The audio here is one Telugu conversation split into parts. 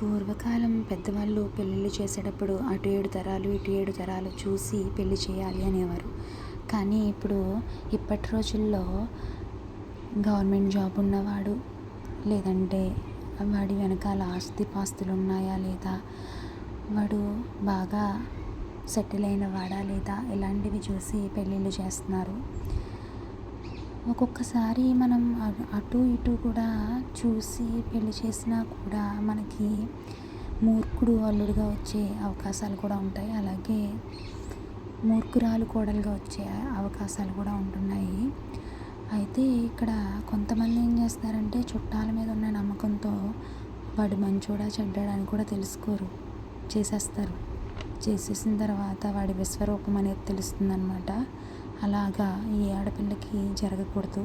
పూర్వకాలం పెద్దవాళ్ళు పెళ్ళిళ్ళు చేసేటప్పుడు అటు ఏడు తరాలు ఇటు ఏడు తరాలు చూసి పెళ్ళి చేయాలి అనేవారు. కానీ ఇప్పుడు ఇప్పటి రోజుల్లో గవర్నమెంట్ జాబ్ ఉన్నవాడు లేదంటే వాడి వెనకాల ఆస్తిపాస్తులు ఉన్నాయా లేదా వాడు బాగా సెటిల్ అయిన వాడా లేదా ఇలాంటివి చూసి పెళ్ళిళ్ళు చేస్తున్నారు. ఒక్కొక్కసారి మనం అటు ఇటు కూడా చూసి పెళ్ళి చేసినా కూడా మనకి మూర్ఖుడు అల్లుడుగా వచ్చే అవకాశాలు కూడా ఉంటాయి. అలాగే మూర్ఖురాలు కోడలుగా వచ్చే అవకాశాలు కూడా ఉంటున్నాయి. అయితే ఇక్కడ కొంతమంది ఏం చేస్తారంటే చుట్టాల మీద ఉన్న నమ్మకంతో వాడు మంచోడా చెడ్డాడని కూడా తెలుసుకోరు. చేసేస్తారు. చేసేసిన తర్వాత వాడి విశ్వరూపం అనేది తెలుస్తుందన్నమాట. అలాగా ఈ ఆడపిల్లకి జరగకూడదు.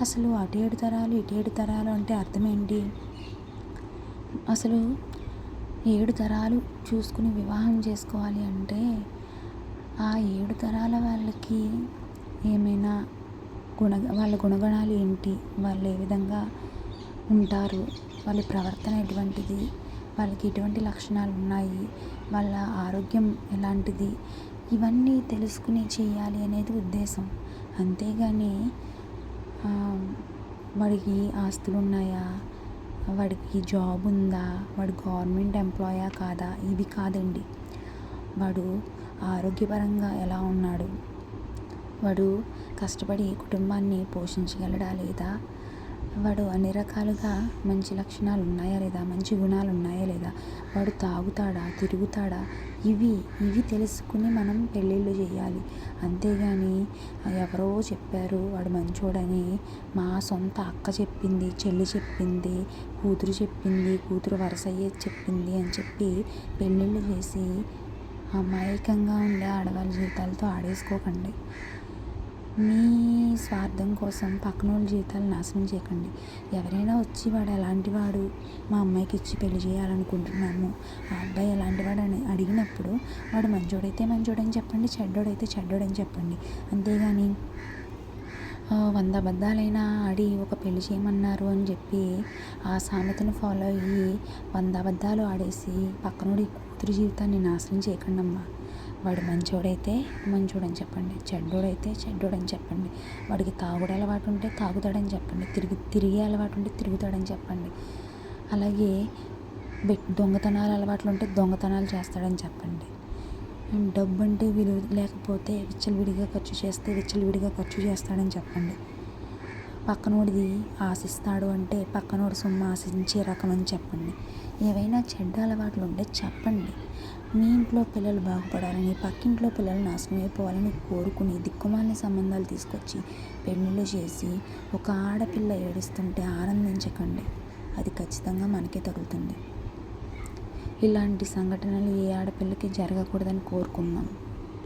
అసలు అటు ఏడు తరాలు ఇటు ఏడు తరాలు అంటే అర్థం ఏంటి అసలు ఏడు తరాలు చూసుకుని వివాహం చేసుకోవాలి అంటే ఆ ఏడు తరాల వాళ్ళకి ఏమైనా గుణ వాళ్ళ గుణగణాలు ఏంటి? వాళ్ళు ఏ విధంగా ఉంటారు? వాళ్ళ ప్రవర్తన ఎటువంటిది? వాళ్ళకి ఎటువంటి లక్షణాలు ఉన్నాయి? వాళ్ళ ఆరోగ్యం ఎలాంటిది? ఇవన్నీ తెలుసుకుని చేయాలి అనేది ఉద్దేశం. అంతేగాని వాడికి ఆస్తులు ఉన్నాయా? వాడికి జాబ్ ఉందా? వాడు గవర్నమెంట్ ఎంప్లాయా కాదా? ఇవి కాదండి. వాడు ఆరోగ్యపరంగా ఎలా ఉన్నాడు? వాడు కష్టపడి కుటుంబాన్ని పోషించగలడా లేదా? వాడు అన్ని రకాలుగా మంచి లక్షణాలు ఉన్నాయా లేదా? మంచి గుణాలు ఉన్నాయా లేదా? వాడు తాగుతాడా? తిరుగుతాడా? ఇవి ఇవి తెలుసుకుని మనం పెళ్ళిళ్ళు చేయాలి. అంతేగాని ఎవరో చెప్పారు వాడు మంచోడని మా సొంత అక్క చెప్పింది చెల్లి చెప్పింది కూతురు చెప్పింది కూతురు వరుస అయ్యేది చెప్పింది అని చెప్పి పెళ్ళిళ్ళు చేసి అమాయకంగా ఉండే ఆడవాళ్ళ జీవితాలతో ఆడేసుకోకండి. మీ స్వార్థం కోసం పక్కనోళ్ళ జీవితాలు నాశనం చేయకండి. ఎవరైనా వచ్చి వాడు ఎలాంటి వాడు? మా అమ్మాయికి ఇచ్చి పెళ్ళి చేయాలనుకుంటున్నాము. ఆ అబ్బాయి ఎలాంటి వాడు అని అడిగినప్పుడు వాడు మంచోడైతే మంచోడని చెప్పండి చెడ్డోడైతే చెడ్డోడని చెప్పండి. అంతేగాని వంద అబద్ధాలైనా ఆడి ఒక పెళ్ళి చేయమన్నారు అని చెప్పి ఆ సామెతను ఫాలో అయ్యి వంద అబద్ధాలు ఆడేసి పక్కనోడి కూతురు జీవితాన్ని నాశనం చేయకండి అమ్మా వాడు మంచోడైతే మంచోడని చెప్పండి చెడ్డోడైతే చెడ్డోడని చెప్పండి. వాడికి తాగుడు అలవాటు ఉంటే తాగుతాడని చెప్పండి తిరిగి తిరిగే అలవాటు ఉంటే తిరుగుతాడని చెప్పండి. అలాగే దొంగతనాలు అలవాట్లు ఉంటే దొంగతనాలు చేస్తాడని చెప్పండి. డబ్బు అంటే విలువ లేకపోతే విచ్చలవిడిగా ఖర్చు చేస్తే విచ్చలవిడిగా ఖర్చు చేస్తాడని చెప్పండి. పక్కనోడిది ఆశిస్తాడు అంటే పక్కనోడు సొమ్ము ఆశించే రకం అని చెప్పండి. ఏవైనా చెడ్డ అలవాట్లు ఉంటే చెప్పండి. మీ ఇంట్లో పిల్లలు బాగుపడాలని పక్కింట్లో పిల్లలు నాశనం అయిపోవాలని కోరుకుని దిక్కుమాలిన సంబంధాలు తీసుకొచ్చి పెళ్ళిళ్ళు చేసి ఒక ఆడపిల్ల ఏడుస్తుంటే ఆనందించకండి. అది ఖచ్చితంగా మనకే తగులుతుంది. ఇలాంటి సంఘటనలు ఏ ఆడపిల్లకి జరగకూడదని కోరుకుందాం.